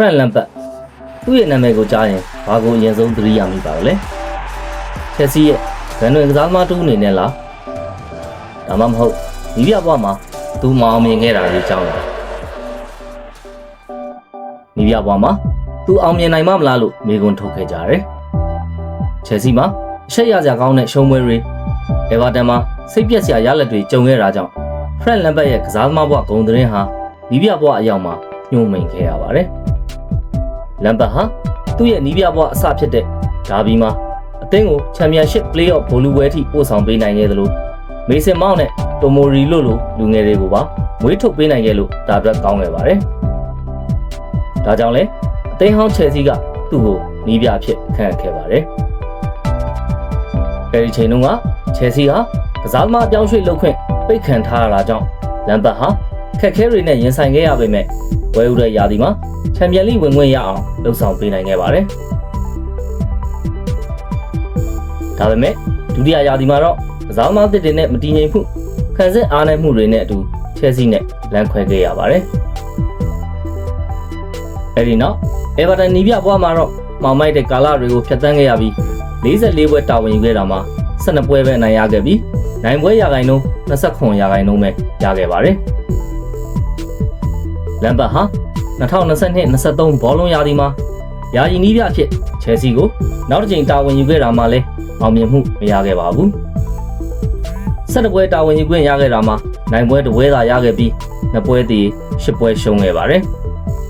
Frank Lampard သူ့ရဲ့နာမည်ကိုကြားရင်ဘာကိုအရင်ဆုံးသတိရမိပါလဲချက်စီရဲ့ဗန်နွေကစားသမားတူအနေနဲ့လားဒါမှမဟုတ်ဒီပြဘွားမှာသူမအောင်မြင်ခဲ့တာလေးကြောင်းလားဒီပြဘွားမှာသူအောင်မြင်နိုင်မမလားလို့မေးခွန်းထုတ်ခဲ့ကြတယ်ချက်စီမှာအချက်ရစရာကောင်းတဲ့ရှုံးပွဲတွေအေဗာတန်မှာစိတ်ပြက်စရာရလက်တွေကြုံခဲ့တာကြောင့် Frank Lampard ရဲ့ကစားသမားဘွားဂုံသတင်းဟာဒီပြဘွားအရောက်မှာညှို့မိန်ခဲ့ရပါတယ် လမ်ဘတ်ဟာသူ့ရဲ့နီးပြဘွားအစဖြစ်တဲ့ဒါဘီမှာအသင်းကိုချန်ပီယံရှစ်ပလေးအော့ဘောလူပွဲထိပို့ဆောင်ပေးနိုင်ခဲ့သလိုမေဆင်မောင်းနဲ့တိုမိုရီလို့လိုလူငယ်တွေကိုပါမွေးထုတ်ပေးနိုင်ခဲ့လို့ဒါအတွက်ကောင်းခဲ့ပါတယ်။ဒါကြောင့်လဲအသင်းဟောင်းချယ်ဆီကသူ့ကိုနီးပြအဖြစ်ခန့်အပ်ခဲ့ပါတယ်။အဲဒီချိန်တုန်းကချယ်ဆီဟာကစားသမားအပြောင်းရွှေ့လုပ်ခွင့်ပိတ်ခံထားရတာကြောင့်လမ်ဘတ်ဟာ ခက်ခဲတွေနဲ့ရင်ဆိုင်ခဲ့ရပေမဲ့ဝယ်ယူတဲ့ရာသီမှာချန်ပီယံလိဝင်ခွင့်ရအောင်လှုပ်ဆောင်ပေးနိုင်ခဲ့ပါတယ်။ဒါပေမဲ့ဒုတိယရာသီမှာတော့ကစားသမားသစ်တွေနဲ့မတည်ငြိမ်မှုခံစစ်အားနည်းမှုတွေနဲ့အတူချဲဆီနဲ့လမ်းခွဲခဲ့ရပါတယ်။အဲဒီနောက်အေဗာတန်နီးပြဘွားမှာတော့မောင်မိုက်တဲ့ကာလတွေကိုဖျက်ဆီးခဲ့ရပြီး44ပွဲတာဝန်ယူခဲ့တာမှာ12ပွဲပဲအနိုင်ရခဲ့ပြီးနိုင်ပွဲရာခိုင်နှုန်း29ရာခိုင်နှုန်းပဲရခဲ့ပါတယ်။ လမ်ဘတ်ဟာ2022-23ဘောလုံးရာသီမှာယာယီနီးပြအဖြစ်ချယ်ဆီကိုနောက်တစ်ကြိမ်တာဝန်ယူခဲ့တာမှလည်းအောင်မြင်မှုမရခဲ့ပါဘူး။ဆက်တပွဲတာဝန်ယူခွင့်ရခဲ့တာမှာနိုင်ပွဲတစ်ပွဲသာရခဲ့ပြီးနှစ်ပွဲတည်ရှစ်ပွဲရှုံးခဲ့ပါတယ်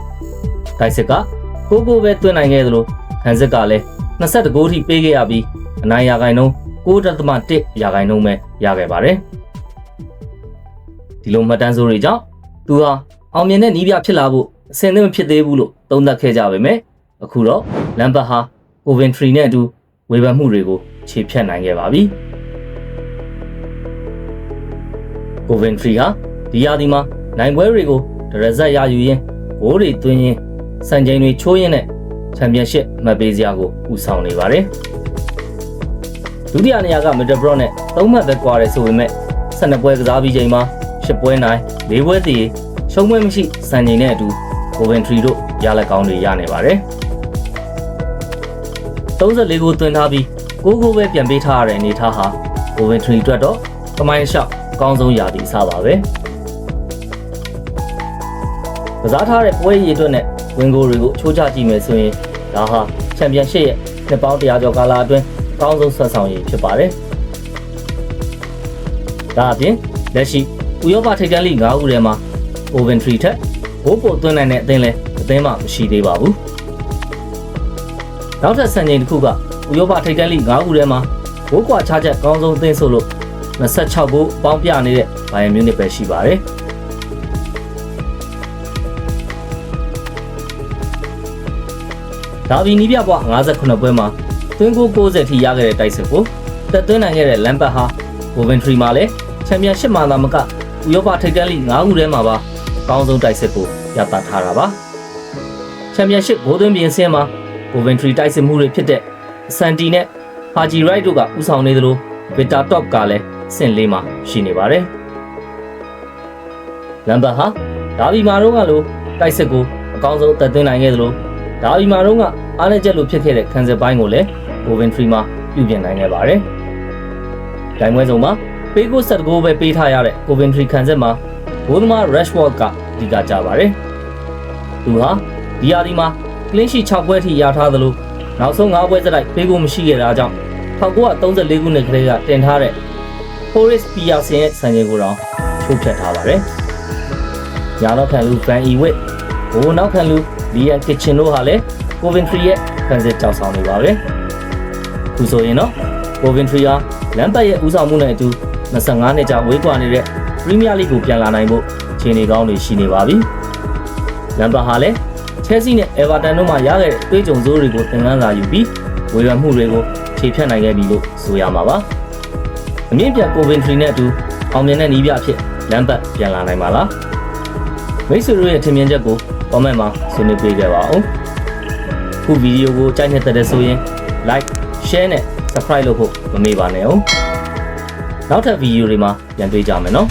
။တိုက်စစ်ကကိုကိုပဲတွင်းနိုင်ခဲ့သလိုခန်းစစ်ကလည်း22ဂိုးထိပေးခဲ့ရပြီးအနိုင်ရာခိုင်နှုန်း9.1ရာခိုင်နှုန်းပဲရခဲ့ပါတယ်။ဒီလိုမှတ်တမ်းစိုးတွေကြောင့်သူဟာ အောင်မြင်တဲ့နီးပြဖြစ်လာဖို့အဆင်သင့်မဖြစ်သေးဘူးလို့သုံးသပ်ခဲ့ကြပါမယ်။အခုတော့လမ်ဘတ်ဟာ Coventry နဲ့အတူဝေဖန်မှုတွေကိုခြေဖြတ်နိုင်ခဲ့ပါပြီ။ Coventry ဟာဒီရာသီမှာနိုင်ပွဲတွေကိုဒရဇက်ရယူရင်းဂိုးတွေသွင်းရင်းစံချိန်တွေချိုးရင်းနဲ့ချန်ပီယံရှစ်မှတ်ပေးစရာကိုဦးဆောင်နေပါတယ်။ဒုတိယနေရာက Middlesbrough နဲ့သုံးမှတ်ပဲကွာတယ်ဆိုပေမဲ့12ပွဲကစားပြီးချိန်မှာ10ပွဲနိုင်4ပွဲတည် ရှုံးပွဲမရှိစံချိန်နဲ့အတူ Coventry တို့ရလက်ကောင်းတွေရနေပါတယ်34ကိုတွင်ထားပြီး6ကိုပဲပြန်ပေးထားရတဲ့အနေထားဟာ Coventry အတွက်တော့ကမိုင်းရှော့အကောင်းဆုံးရာသီအစပါပဲကစားထားတဲ့ပွဲရည်အတွက်နဲ့ဝင်ဂိုတွေကိုချိုးချကြည့်မယ်ဆိုရင်ဒါဟာချန်ပီယံရှစ်ရဲ့နှစ်ပေါင်း100ကျော်ကာလအတွင်းအကောင်းဆုံးဆက်ဆောင်ရည်ဖြစ်ပါတယ်ဒါအပြင်လက်ရှိဥရောပထိပ်တန်းလိ9ခုထဲမှာ Coventry ထက်ဘိုးပိုသွင်းနိုင်တဲ့အသင်းလဲအသင်းမှမရှိသေးပါဘူးနောက်ထပ်စံချိန်တစ်ခုကဥရောပထိပ်တန်းလိ9ခုထဲမှာဘိုးကွာချချက်အကောင်းဆုံးအသင်းဆိုလို့26ဘိုးပေါင်းပြနေတဲ့ဘိုင်ယန်မြူနစ်ပဲရှိပါတယ်ဒါဗီနီးပြဘွား58ပွဲမှာသွင်းကို60ထိရခဲ့တဲ့တိုက်စစ်ကိုတက်သွင်းနိုင်ခဲ့တဲ့လမ်ဘတ်ဟာ Coventry မှာလည်းချန်ပီယံရှစ်မှာသာမကဥရောပထိပ်တန်းလိ9ခုထဲမှာပါအ ကောင်းဆုံးတိုက်စစ်ကိုရသထားတာပါချန်ပီယံရှစ်ဂိုးသွင်းပြင်ဆင်မှာ Coventry တိုက်စစ်မှုတွေဖြစ်တဲ့ဆန်တီနဲ့ဟာဂျီရိုက်တို့ကဥဆောင်နေသလိုဗစ်တာတော့ကလည်းစင်လေးမှာရှိနေပါတယ်လမ်ဘတ်ဟာဒါဗီမာတို့ကလိုတိုက်စစ်ကိုအကောင်းဆုံးတက်သွင်းနိုင်ခဲ့သလိုဒါဗီမာတို့ကအားနည်းချက်လိုဖြစ်ခဲ့တဲ့ခံစစ်ပိုင်းကိုလည်း Coventry မှာပြုပြင်နိုင်ခဲ့ပါတယ်။ဒိုင်ပွဲစုံမှာပေးကိုဆက်တကိုပဲပေးထားရတဲ့ Coventry ခံစစ်မှာ ဘိုးသမား Rashford ကဒီကကြပါတယ်။သူဟာဒီယာဒီမှာ clean sheet 6ပွဲထိရထားသလိုနောက်ဆုံး5ပွဲစတိုက်ပေးကိုမရှိခဲ့တာကြောင့်1934ခုနှစ်ကလေးကတင်ထားတဲ့ Horace Pearson ရဲ့စံချိန်ကိုတော့ချိုးဖျက်ထားပါတယ်။ညာတော့ခံလူ Van Ewit ဘိုးနောက်ခံလူ Liam Kitchen တို့ဟာလည်း Coventry ရဲ့ခံစစ်ကြောက်ဆောင်နေပါပဲ။ခုဆိုရင်တော့ Coventry ဟာလမ်ပတ်ရဲ့ဦးဆောင်မှုနဲ့အတူ25နှစ်ကြာဝေးကွာနေတဲ့ Premier League ကိုပြန်လာနိုင်ဖို့ခြေနေကောင်းတွေရှိနေပါပြီ။လမ်ပတ်ဟာလည်း Chelsea နဲ့ Everton တို့မှရခဲ့တဲ့တွေးကြုံစိုးတွေကိုသင်ခန်းစာယူပြီးဝေဖန်မှုတွေကိုခြေဖြတ်နိုင်ခဲ့ပြီလို့ဆိုရမှာပါ။အမြင့်ပြတ် Coventry နဲ့အတူအောင်မြင်တဲ့နီးပြအဖြစ်လမ်ပတ်ပြန်လာနိုင်ပါလား။မိတ်ဆွေတို့ရဲ့ထင်မြင်ချက်ကို comment မှာဆွေးနွေးပေးကြပါဦး။ခုဗီဒီယိုကိုကြိုက်နေတဲ့ဆိုရင် like share နဲ့ subscribe လုပ်ဖို့မမေ့ပါနဲ့အောင်နောက်ထပ်ဗီဒီယိုတွေမှာပြန်တွေ့ကြမယ်နော်